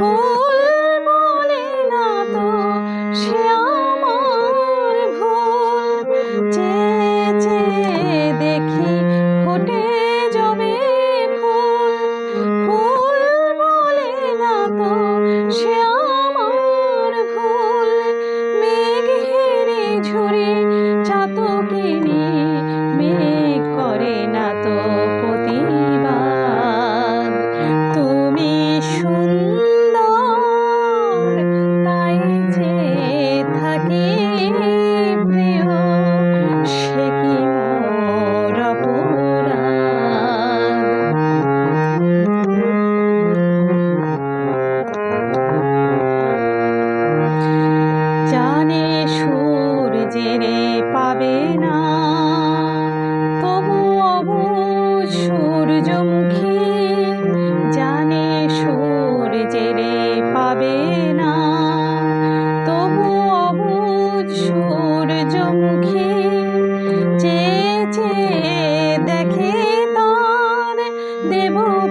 Oh.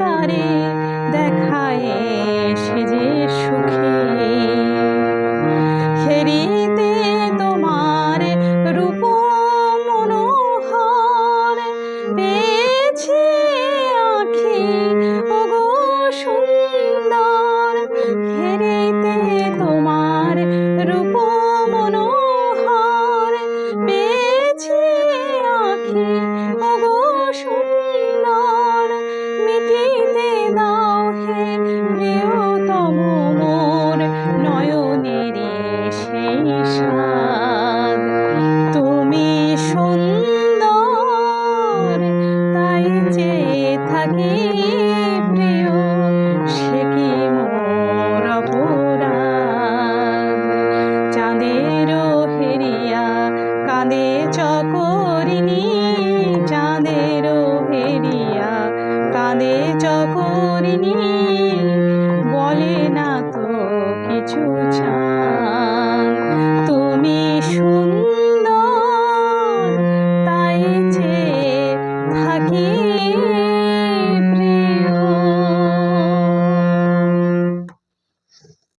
তারে দেখায় সে যে সুখী। থাকি প্রিয় সে কি মোর অপরাধ? চাঁদের হেরিয়া কাঁদে চকরিনী